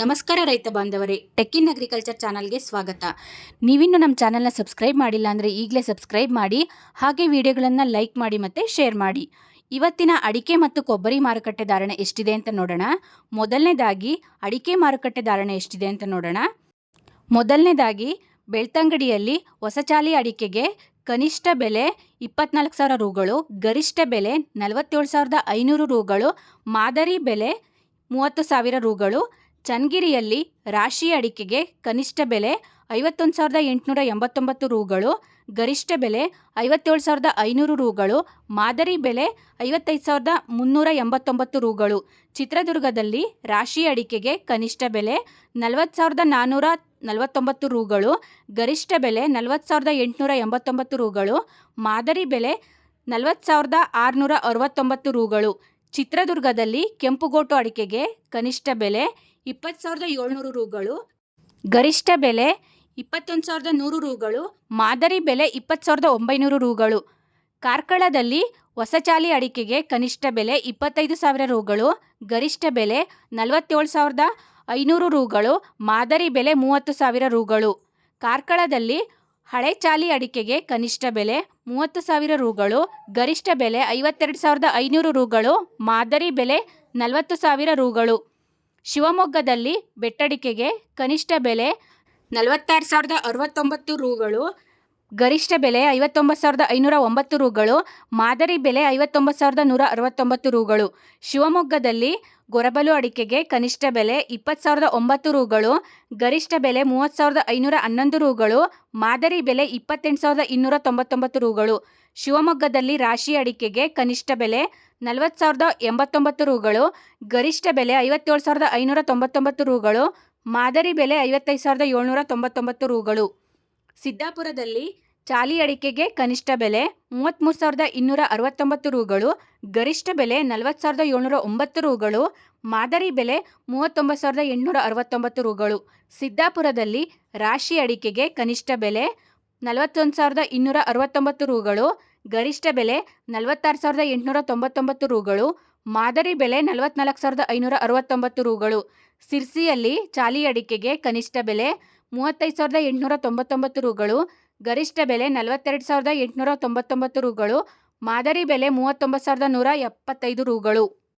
ನಮಸ್ಕಾರ ರೈತ ಬಾಂಧವರೇ, ಟೆಕ್ಕಿನ್ ಅಗ್ರಿಕಲ್ಚರ್ ಚಾನಲ್ಗೆ ಸ್ವಾಗತ. ನೀವಿನ್ನು ನಮ್ಮ ಚಾನಲ್ನ ಸಬ್ಸ್ಕ್ರೈಬ್ ಮಾಡಿಲ್ಲ ಅಂದರೆ ಈಗಲೇ ಸಬ್ಸ್ಕ್ರೈಬ್ ಮಾಡಿ, ಹಾಗೆ ವಿಡಿಯೋಗಳನ್ನು ಲೈಕ್ ಮಾಡಿ ಮತ್ತು ಶೇರ್ ಮಾಡಿ. ಇವತ್ತಿನ ಅಡಿಕೆ ಮತ್ತು ಕೊಬ್ಬರಿ ಮಾರುಕಟ್ಟೆ ಧಾರಣೆ ಎಷ್ಟಿದೆ ಅಂತ ನೋಡೋಣ. ಮೊದಲನೇದಾಗಿ, ಅಡಿಕೆ ಮಾರುಕಟ್ಟೆ ಧಾರಣೆ ಎಷ್ಟಿದೆ ಅಂತ ನೋಡೋಣ. ಮೊದಲನೇದಾಗಿ, ಬೆಳ್ತಂಗಡಿಯಲ್ಲಿ ಹೊಸಚಾಲಿ ಅಡಿಕೆಗೆ ಕನಿಷ್ಠ ಬೆಲೆ ಇಪ್ಪತ್ನಾಲ್ಕು ಸಾವಿರ ರೂಗಳು, ಗರಿಷ್ಠ ಬೆಲೆ ನಲವತ್ತೇಳು ಸಾವಿರದ ಐನೂರು ರೂಗಳು, ಮಾದರಿ ಬೆಲೆ ಮೂವತ್ತು ಸಾವಿರ ರೂಗಳು ಚನ್ನಗಿರಿಯಲ್ಲಿ ರಾಶಿ ಅಡಿಕೆಗೆ ಕನಿಷ್ಠ ಬೆಲೆ ಐವತ್ತೊಂದು ಸಾವಿರದ ಎಂಟುನೂರ ಎಂಬತ್ತೊಂಬತ್ತು ರೂಗಳು, ಗರಿಷ್ಠ ಬೆಲೆ ಐವತ್ತೇಳು ಸಾವಿರದ ಐನೂರು ರೂಗಳು, ಮಾದರಿ ಬೆಲೆ ಐವತ್ತೈದು ಸಾವಿರದ ಮುನ್ನೂರ ಎಂಬತ್ತೊಂಬತ್ತು ರೂಗಳು. ಚಿತ್ರದುರ್ಗದಲ್ಲಿ ರಾಶಿ ಅಡಿಕೆಗೆ ಕನಿಷ್ಠ ಬೆಲೆ ನಲವತ್ತು ಸಾವಿರದ ನಾನ್ನೂರ ನಲವತ್ತೊಂಬತ್ತು ರೂಗಳು, ಗರಿಷ್ಠ ಬೆಲೆ ನಲವತ್ತು ಸಾವಿರದ ಎಂಟುನೂರ ಎಂಬತ್ತೊಂಬತ್ತು ರೂಗಳು, ಮಾದರಿ ಬೆಲೆ ನಲವತ್ತು ಸಾವಿರದ ಆರುನೂರ ಅರವತ್ತೊಂಬತ್ತು ರೂಗಳು. ಚಿತ್ರದುರ್ಗದಲ್ಲಿ ಕೆಂಪುಗೋಟು ಅಡಿಕೆಗೆ ಕನಿಷ್ಠ ಬೆಲೆ ಇಪ್ಪತ್ತು ಸಾವಿರದ ಏಳ್ನೂರು ರೂಗಳು ಗರಿಷ್ಠ ಬೆಲೆ ಇಪ್ಪತ್ತೊಂದು ಸಾವಿರದ ನೂರು ರೂಗಳು ಮಾದರಿ ಬೆಲೆ ಇಪ್ಪತ್ತು ಸಾವಿರದ ಒಂಬೈನೂರು ರೂಗಳು. ಕಾರ್ಕಳದಲ್ಲಿ ಹೊಸಚಾಲಿ ಅಡಿಕೆಗೆ ಕನಿಷ್ಠ ಬೆಲೆ ಇಪ್ಪತ್ತೈದು ಸಾವಿರ ರೂಗಳು ಗರಿಷ್ಠ ಬೆಲೆ ನಲವತ್ತೇಳು ಸಾವಿರದ ಐನೂರು ರೂಗಳು ಮಾದರಿ ಬೆಲೆ ಮೂವತ್ತು ಸಾವಿರ ರೂಗಳು. ಕಾರ್ಕಳದಲ್ಲಿ ಹಳೆ ಚಾಲಿ ಅಡಿಕೆಗೆ ಕನಿಷ್ಠ ಬೆಲೆ ಮೂವತ್ತು ಸಾವಿರ ರೂಗಳು ಗರಿಷ್ಠ ಬೆಲೆ ಐವತ್ತೆರಡು ಸಾವಿರದ ಐನೂರು ರೂಗಳು ಮಾದರಿ ಬೆಲೆ ನಲವತ್ತು ಸಾವಿರ ರೂಗಳು. ಶಿವಮೊಗ್ಗದಲ್ಲಿ ಬೆಟ್ಟಡಿಕೆಗೆ ಕನಿಷ್ಠ ಬೆಲೆ ನಲವತ್ತಾರು ಸಾವಿರದ ಅರವತ್ತೊಂಬತ್ತು ರೂಗಳು. ಗರಿಷ್ಠ ಬೆಲೆ ಐವತ್ತೊಂಬತ್ತು ಸಾವಿರದ ಐನೂರ ಒಂಬತ್ತು ರೂಗಳು, ಮಾದರಿ ಬೆಲೆ ಐವತ್ತೊಂಬತ್ತು ಸಾವಿರದ ನೂರ ಅರವತ್ತೊಂಬತ್ತು ರೂಗಳು. ಶಿವಮೊಗ್ಗದಲ್ಲಿ ಗೊರಬಲು ಅಡಿಕೆಗೆ ಕನಿಷ್ಠ ಬೆಲೆ ಇಪ್ಪತ್ತು ಸಾವಿರದ ಒಂಬತ್ತು ರೂಗಳು, ಗರಿಷ್ಠ ಬೆಲೆ ಮೂವತ್ತು ಸಾವಿರದ ಐನೂರ ಹನ್ನೊಂದು ರೂಗಳು, ಮಾದರಿ ಬೆಲೆ ಇಪ್ಪತ್ತೆಂಟು ಸಾವಿರದ ಇನ್ನೂರ ತೊಂಬತ್ತೊಂಬತ್ತು ರೂಗಳು. ಶಿವಮೊಗ್ಗದಲ್ಲಿ ರಾಶಿ ಅಡಿಕೆಗೆ ಕನಿಷ್ಠ ಬೆಲೆ ನಲವತ್ತು ಸಾವಿರದ ಎಂಬತ್ತೊಂಬತ್ತು ರೂಗಳು, ಗರಿಷ್ಠ ಬೆಲೆ ಐವತ್ತೇಳು ಸಾವಿರದ ಐನೂರ ತೊಂಬತ್ತೊಂಬತ್ತು ರೂಗಳು, ಮಾದರಿ ಬೆಲೆ ಐವತ್ತೈದು ಸಾವಿರದ ಏಳ್ನೂರ ತೊಂಬತ್ತೊಂಬತ್ತು ರೂಗಳು. ಸಿದ್ದಾಪುರದಲ್ಲಿ ಚಾಲಿ ಅಡಿಕೆಗೆ ಕನಿಷ್ಠ ಬೆಲೆ ಮೂವತ್ತ್ಮೂರು ಸಾವಿರದ ಇನ್ನೂರ ಅರವತ್ತೊಂಬತ್ತು ರೂಗಳು, ಗರಿಷ್ಠ ಬೆಲೆ ನಲವತ್ತು ಸಾವಿರದ ಏಳ್ನೂರ ಒಂಬತ್ತು ರೂಗಳು, ಮಾದರಿ ಬೆಲೆ ಮೂವತ್ತೊಂಬತ್ತು ಸಾವಿರದ ಎಂಟುನೂರ ಅರವತ್ತೊಂಬತ್ತು ರೂಗಳು. ಸಿದ್ದಾಪುರದಲ್ಲಿ ರಾಶಿ ಅಡಿಕೆಗೆ ಕನಿಷ್ಠ ಬೆಲೆ ನಲವತ್ತೊಂದು ಸಾವಿರದ ಇನ್ನೂರ ಅರವತ್ತೊಂಬತ್ತು ರೂಗಳು, ಗರಿಷ್ಠ ಬೆಲೆ ನಲವತ್ತಾರು ಸಾವಿರದ ಎಂಟುನೂರ ತೊಂಬತ್ತೊಂಬತ್ತು ರೂಗಳು, ಮಾದರಿ ಬೆಲೆ ನಲವತ್ನಾಲ್ಕು ಸಾವಿರದ ಐನೂರ ಅರವತ್ತೊಂಬತ್ತು ರೂಗಳು. ಸಿರ್ಸಿಯಲ್ಲಿ ಚಾಲಿ ಅಡಿಕೆಗೆ ಕನಿಷ್ಠ ಬೆಲೆ ಮೂವತ್ತೈದು ಸಾವಿರದ ಎಂಟುನೂರ ತೊಂಬತ್ತೊಂಬತ್ತು ರೂಗಳು, ಗರಿಷ್ಠ ಬೆಲೆ ನಲವತ್ತೆರಡು ಸಾವಿರದ ಎಂಟುನೂರ ತೊಂಬತ್ತೊಂಬತ್ತು ರೂಗಳು, ಮಾದರಿ ಬೆಲೆ ಮೂವತ್ತೊಂಬತ್ತು ಸಾವಿರದ ನೂರ ಎಪ್ಪತ್ತೈದು ರೂಗಳು.